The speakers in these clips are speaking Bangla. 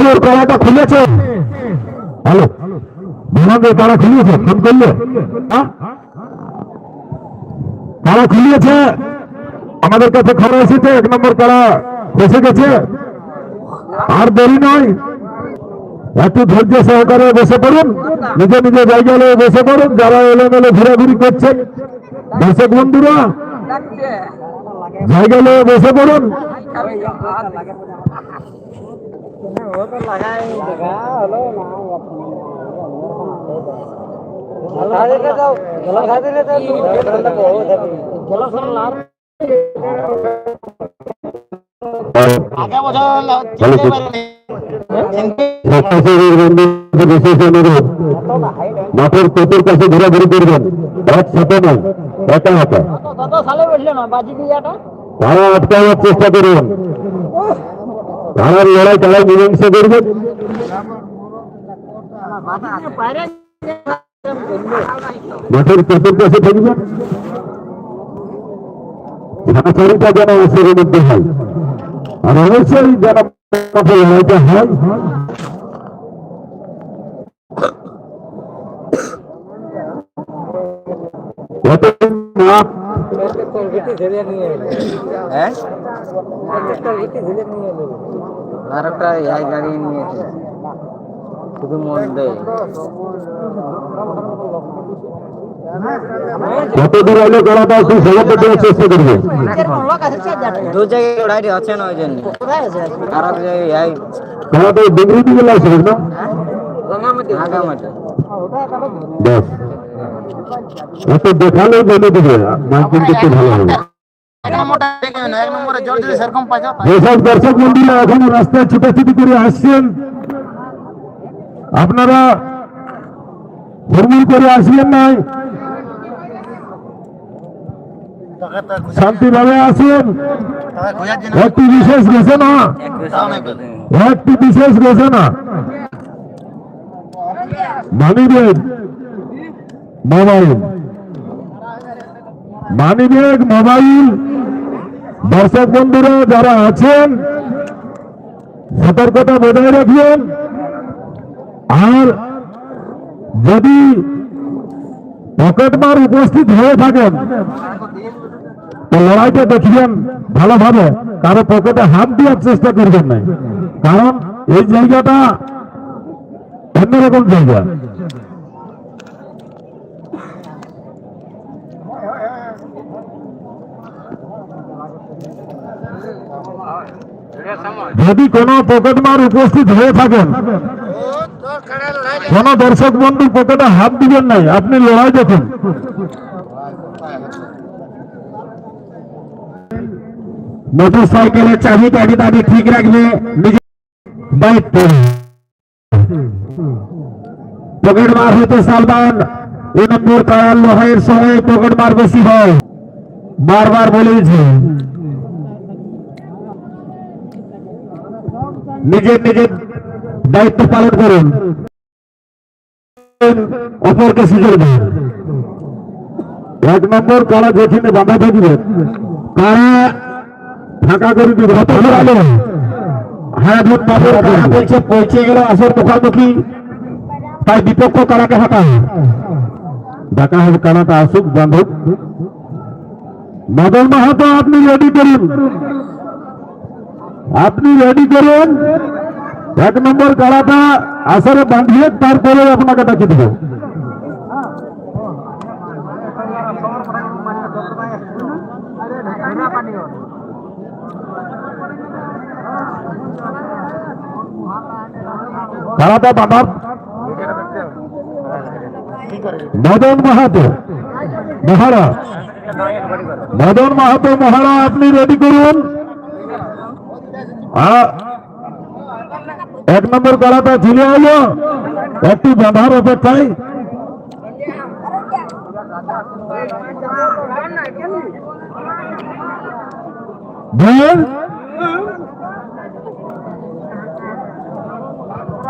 জোর কলাটা খুলেছে। হ্যালো, বিভাগে তারা খুলিয়েছে, ফোন করলে? হ্যাঁ? তারা খুলিয়েছে। আমাদের কাছে খবর এসেছে, এক নম্বর তারা ফেসে গেছে। আর দেরি নয়, একটু ধৈর্য সহকারে বসে পড়ুন, নিজে নিজে জায়গায় বসে পড়ুন, যারা এলোমেলো ঘোরাঘুরি করছেন দর্শক বন্ধুরা জায়গায় বসে পড়ুন। স্বেচ্ছাসেবী বন্ধুদের বিশেষ অনুরোধ মাঠের পেটের কাছে ঘোরাঘুরি করবেন একসাথে নয় একা একা তারা আটকানোর চেষ্টা করবেন তারার লড়াই তারা মীমাংসা করবেন মাঠের পেটের কাছে থাকবেন ছাড়াছাড়িটা যেন অবসরের মধ্যে হয় আর অবশ্যই যেন মাঠে লড়াইটা হয় কত মাঠ হ্যাঁ আর একটা এই গাড়ি নিয়েছে। শুধু মধ্যে কত দূর হলে গলাটা একটু সমাপ্ত দেওয়ার চেষ্টা করবে। দু জায়গায় লড়াই আছে না ওই জন্য। খারাপ জায়গায় এই গলাটা ডিগ্রি দিকে লাগছে না? আগামাটি। ব্যাস এত বলে দিবে মাছ কিন্তু ভালো হবে। যেসব দর্শক বন্ধুরা এখন রাস্তায় ছুটাছুটি করে আসছেন। আপনারা হুড়মুড় করে আসবেন নাই শান্তিভাবে আসুন। একটি বিশেষ ঘোষণা একটি বিশেষ ঘোষণা মানিব্যাগ মানিব্যাগ, মোবাইল। দর্শক বন্ধুরা, যারা আছেন, সতর্কতা বজায় রাখবেন আর যদি পকেটমার উপস্থিত হয়ে থাকেন, তো লড়াইটা দেখবেন ভালোভাবে। কারও পকেটে হাত দেওয়ার চেষ্টা করবেন না। কারণ এই জায়গাটা অন্যরকম জায়গা। যদি কোনো পকেটমার উপস্থিত হয়ে থাকেন, কোন দর্শক বন্ধু পকেটে হাত দিবেন নাই, আপনি লড়াই দেখুন। মোটর সাইকেলের চাবি টাবি দাবি ঠিক রাখবে দায়িত্ব পকেট মার হতে সাবধান এ নম্বর কায়াল লোহাইয়ের সময় পকেট মার বেশি হয়। বারবার বলেছি নিজের নিজের দায়িত্ব পালন করুন। অপরকে সুযোগ দেন। এক নম্বর, কারা যেখানে বাধা থাকবে কারা ফাঁকা করে দিবে বাবুর কারা বলছে, পৌঁছে তাই বিপক্ষ ডাকা আসুক বান্ধব মদন মাহাতো, আপনি রেডি করুন। আপনি রেডি করুন। এক নম্বর কারাটা আসরে বাঁধিয়ে তারপরে আপনাকে ডাকি দেবো। কারাটা বাঁধার। মদন মাহাতো মহারা মদন মাহাতো মহারা আপনি রেডি করুন। এক নম্বর কাড়াটা ঝুলে হলো একটু বাঁধার অপেক্ষায়।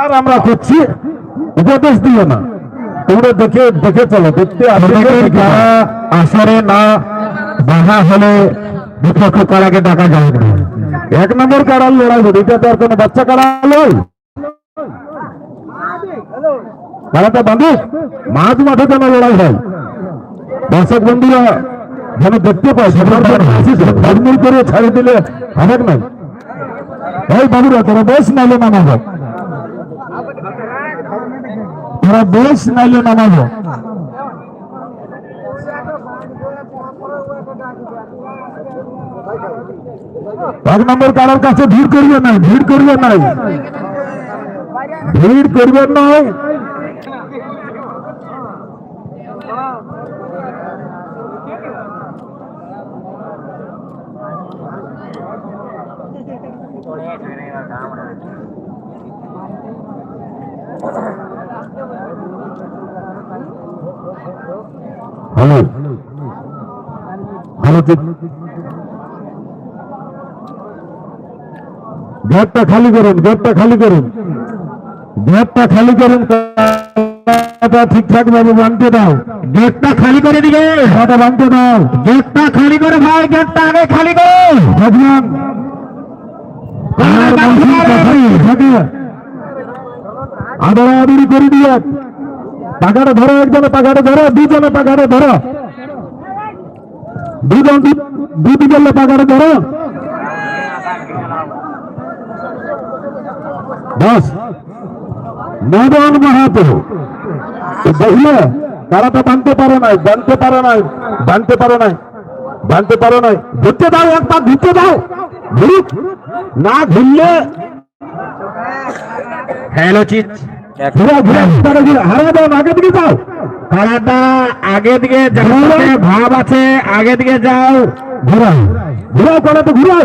আর আমরা করছি। উপদেশ দিও না। তোমরা দেখে দেখে চলো। দেখতে আসরে না বাহা হলে বিপক্ষ কারাকে ডাকা যায় না। এক নম্বর কারার লড়াই হবে এটা তো আর কোনো বাচ্চা কারা নয়। কারাটা বাঁধুক, মাঝ মাঠে যেন লড়াই হয়। দর্শক বন্ধুরা, যেন দেখতে হাসি ধর্মল করে ছাড়ি দিলে হবে না। এই বাবুরা, তোরা বেশ নাইলে নামাবো। তোরা বেশ নাইলে নামাবো। এক নম্বর কারোর কাছে ভিড় করবে না ভিড় করবে নাই। ভিড় করবেন নয় হ্যালো। হ্যালো। ঠিক খালি করুন গেটটা খালি করুন। গেটটা খালি করুন ঠিকঠাক ভাবে বাঁধতে দাও। গেটটা খালি করে দিবে। কাটা বাঁধতে দাও। গেটটা খালি করে ভাই গেটটা আগে খালি করো। ভগবান। আদরা আদরি করে দিয়ে পাকাটা ধরো একজনে পাকাটা ধরো দুজনে পাকাটা ধরো। দুজন দুটি গেলে পাকাটা ধরো। বস মদন মাহাতো দেখলে তারাটা বানতে পারো নাই বানতে পারো নাই বানতে পারো নাই বানতে পারো নাই ধরতে দাও একবার ধরতে দাও ঘুরুক না ঘুরলে হ্যালো চিত ঘুরা ঘুরা তারা ঘুরা হারা দাও আগে দিকে যাও হারাটা আগে দিকে ভাব আছে আগে দিকে যাও ঘুরাও ঘুরাও করা তো ঘুরাও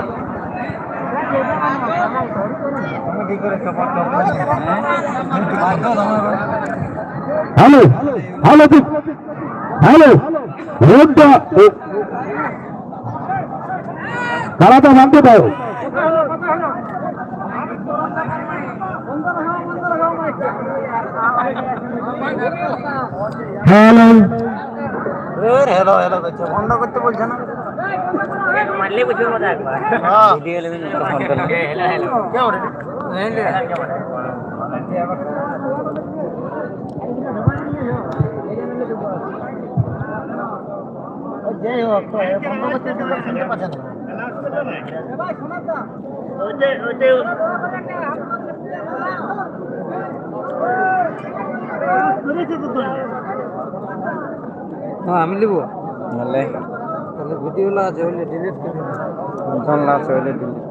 হ্যালো হ্যালো হ্যালো রোডটা কারাটা মানতে পারো? হ্যালো। হ্যালো হ্যালো বন্ধ করতে বলছে না। মারলে বুঝবে মজা একবার ভিডিও লেবে ফোন করলে হ্যালো হ্যালো কে যাই হোক বন্ধ করতে দিলে শুনতে পাচ্ছে না আমি লিব তাহলে তাহলে ভিডিও লা আছে ওইলে ডিলিট করে জন লা আছে ওইলে ডিলিট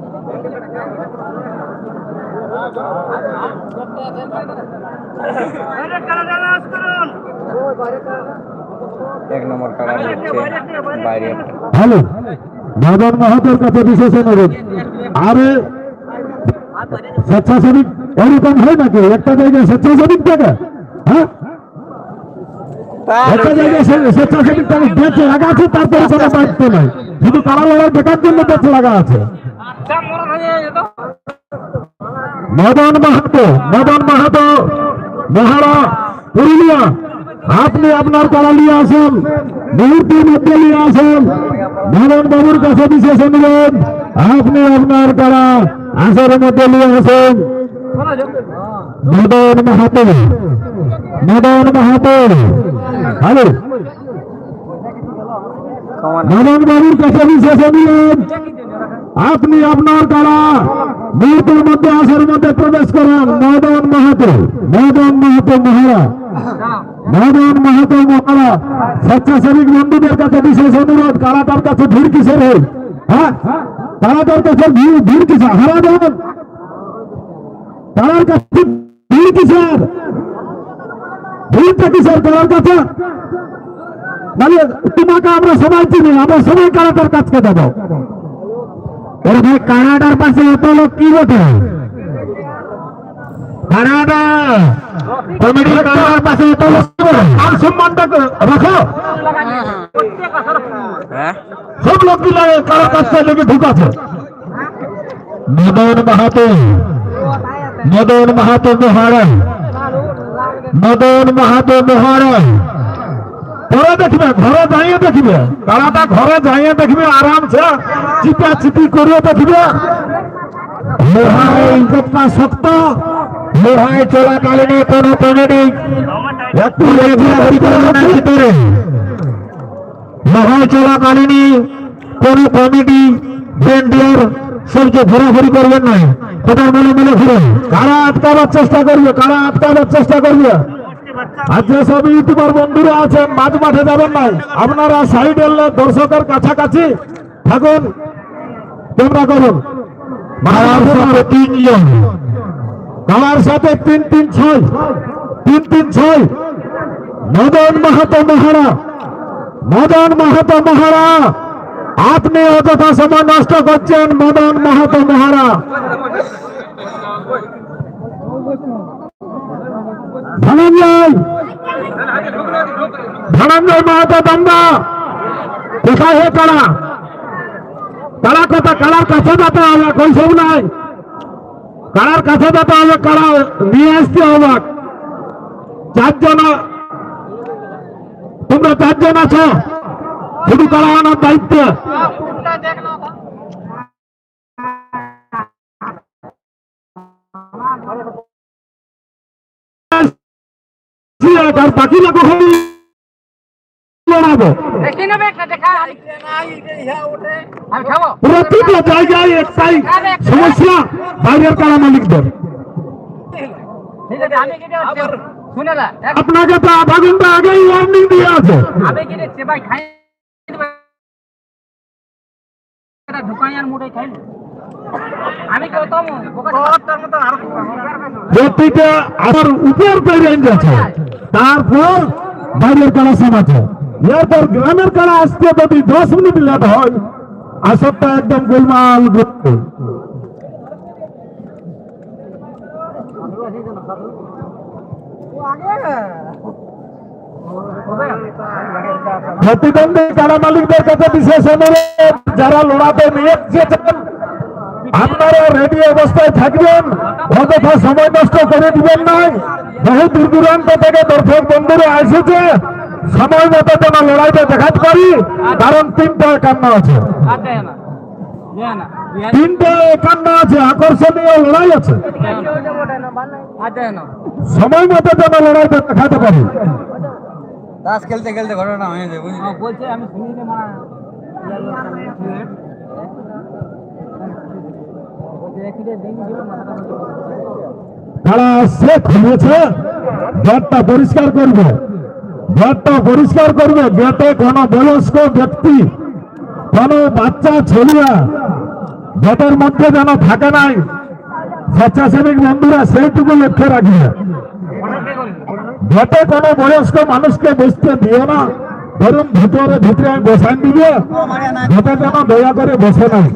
এক নম্বর কারা হচ্ছে বাইরে একটা হ্যালো মদন মাহাতোর কাছে বিশেষ অনুরোধ। আরে স্বেচ্ছাসেবী এরকম হয় নাকি? একটা জায়গায় স্বেচ্ছাসেবিক থাকে হ্যাঁ? একটা জায়গায় সে- স্বেচ্ছাসেবিক থাকে লাগা আছে, তারপরে কোনো দায়িত্ব নাই। শুধু দেখার জন্য লাগা আছে। মদন মাহাতো মদন মাহাতো, মহারা পুরুলিয়া, আপনি আপনার কলা নিয়ে আসুন, মুহূর্তের মধ্যে নিয়ে আসুন। মদন বাবুর কাছে বিশেষ অনুরোধ, আপনি আপনার কলা আসরের মধ্যে নিয়ে আসুন। মদন মাহাতো মদন মাহাতো। হ্যালো মদন কাছে বিশেষ অনুরোধ আপনি আপনার কারা? মুহূর্তের মধ্যে, আসার মধ্যে প্রবেশ করেন মদন মাহাতো। মদন মাহাতো মহারা মদন মাহাতো মহারা স্বেচ্ছাসেবী বন্ধুদের কাছে বিশেষ অনুরোধ কারা তার কাছে ভিড় কিসের হয়? তারা তার কাছে ভিড় ভিড় কিসের? হারা দেন তারার কাছে ভিড় কিসের? ভিড়টা কিসের তারার কাছে মানে তোমাকে আমরা সবাই চিনি আমরা সবাই কারাটার কাছকে দেবো ওরে ভাই কানাডার পাশে এত লোক কি বটে? কানাডা! কমিটি কানাডার পাশে এত লোক কি সম্মানটা রাখো। হ্যাঁ? সব লোক মিলে কারার কাছে লেগে ঢুকাছে মদন মাহাতো। মদন মাহাতো মহারাজ। মদন মাহাতো মহারাজ। ঘরে দেখবে, ঘরে যাইয়ে দেখবে কারাটা ঘরে যাইয়ে দেখবে, আরামসে চিপা চিপি করে দেখবে শক্ত, লোহাই চলাকালীন কোন ভিতরে লোহাই চলাকালীন কোন কমিটি ব্যান্ডিয়ার সবকে ঘোরাঘুরি করবেন না। কোথাও মিলে মিলে ঘুরেন কারা আটকাবার চেষ্টা করবে? কারা আটকাবার চেষ্টা করবে? যে সব ইউটিউবার বন্ধুরা আছেন মাঝ মাঠে যাবেন নাই। আপনারা সাইড এলে দর্শকের কাছাকাছি থাকুন। তোমরা করুন। কালার সাথে তিন তিন ছয়। তিন তিন ছয়। মদন মাহাতো মহারা। মদন মাহাতো মহারা। আপনি অযথা সময় নষ্ট করছেন, মদন মাহাতো মহারা। ধনঞ্জয়। ধনঞ্জয় মাহাতো দন্দা কোথায় হে কারা কারা কথা কারার কাছে যেতে হবে, কই সব নাই? কারার কাছে যেতে হবে, কারা নিয়ে আসতে হবে? চারজন তোমরা চারজন আছো? শুধু কারা আনার দায়িত্ব কখন সমস্যা, বাইরের কারা মালিকদের। আপনাকে তো আধা ঘণ্টা আগেই ওয়ার্নিং দিয়ে আছে। আমি কেউ তো প্রতিটা আবার উপর পেরিয়ে আছে তারপর বাইরের কারা সমাজে। এরপর গ্রামের কারা আসতে যদি দশ মিনিট লেট হয় আসরটা একদম গোলমাল করতে প্রতিদ্বন্দ্বী কারা মালিকদের কাছে বিশেষ অনুরোধ, যারা লড়াতে নিয়ে এসেছেন আপনারা রেডি অবস্থায় থাকবেন। অযথা সময় নষ্ট করে দিবেন নাই। বহু দূর দূরান্ত থেকে দর্শক বন্ধুরা এসেছে। সময় মতো যেন লড়াইতে দেখাতে পারি, কারণ তিনটা একান্ন আছে। তিনটা একান্ন আছে, আকর্ষণীয় লড়াই আছে। সময় মতো যেন লড়াইতে দেখাতে পারি। তাস খেলতে খেলতে ঘটনা হয়ে যায় বুঝলি? বলছে আমি শুনি মারা তারা সে খুলেছে গেটটা পরিষ্কার করবে। গেটটা পরিষ্কার করবে গেটে কোন বয়স্ক ব্যক্তি। কোন বাচ্চা ছেলেরা মধ্যে যেন থাকে নাই। স্বেচ্ছাসেবী বন্ধুরা সেইটুকু লক্ষ্য রাখবে। গেটে কোন বয়স্ক মানুষকে বসতে দিও না। ধরুন ভিতরে ভিতরে বসান দিবে। ভেতরে যেন দয়া করে বসে নাই